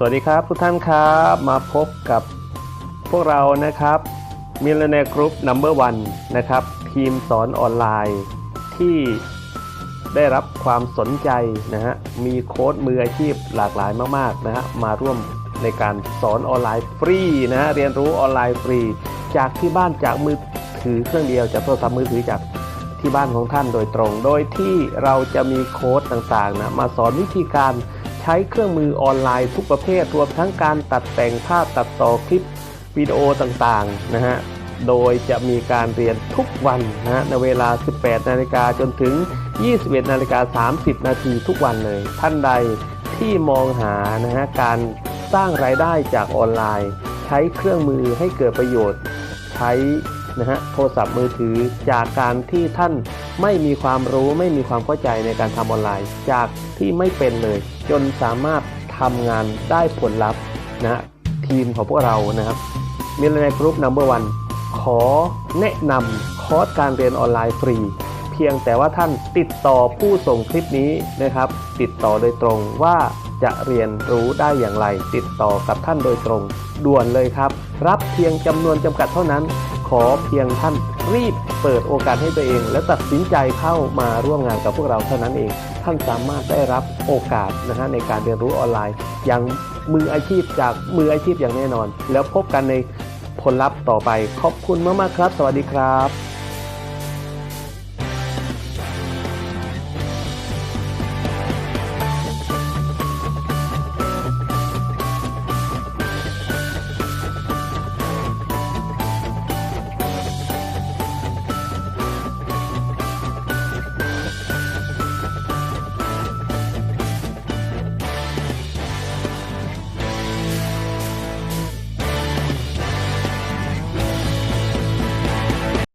สวัสดีครับทุกท่านครับมาพบกับพวกเรานะครับมิลเลนเนกรุ๊ปนัมเบอร์วันนะครับทีมสอนออนไลน์ที่ได้รับความสนใจนะฮะมีโค้ดมืออาชีพหลากหลายมากๆนะฮะมาร่วมในการสอนออนไลน์ฟรีนะฮะเรียนรู้ออนไลน์ฟรี จากที่บ้านจากมือถือเครื่องเดียวจากโทรศัพท์มือถือจากที่บ้านของท่านโดยตรง โดยที่เราจะมีโค้ดต่างๆนะมาสอนวิธีการ ช้เครื่องมือออนไลน์ทุกประเภท รวมทั้งการตัดแต่งภาพตัดต่อคลิปวิดีโอต่างๆนะฮะ โดยจะมีการเรียนทุกวันนะฮะในเวลา 18 นาฬิกาจนถึง 21 นาฬิกา 30 นาทีทุกวันเลย ท่านใดที่มองหานะฮะการสร้างรายได้จากออนไลน์ ใช้เครื่องมือให้เกิดประโยชน์ ใช้ นะฮะโทรศัพท์มือถือจากการที่ท่านไม่มีความรู้ไม่มีความเข้าใจในการทำออนไลน์ จากที่ไม่เป็นเลย จนสามารถทำงานได้ผลลัพธ์นะฮะทีมของพวกเรานะครับมิลเลนกรุ๊ปนัมเบอร์วันขอแนะนำคอร์สการเรียนออนไลน์ฟรี เพียงแต่ว่าท่านติดต่อผู้ส่งคลิปนี้นะครับ ติดต่อโดยตรงว่าจะเรียนรู้ได้อย่างไร ติดต่อกับท่านโดยตรง ด่วนเลยครับ รับเพียงจำนวนจำกัดเท่านั้น ขอเพียงท่านรีบเปิดโอกาสให้ตัวเอง และตัดสินใจเข้ามาร่วมงานกับพวกเราเท่านั้นเอง ท่านสามารถได้รับโอกาสนะฮะในการเรียนรู้ออนไลน์ อย่างมืออาชีพจากมืออาชีพอย่างแน่นอน แล้วพบกันในผลลัพธ์ต่อไป ขอบคุณมากๆครับ สวัสดีครับ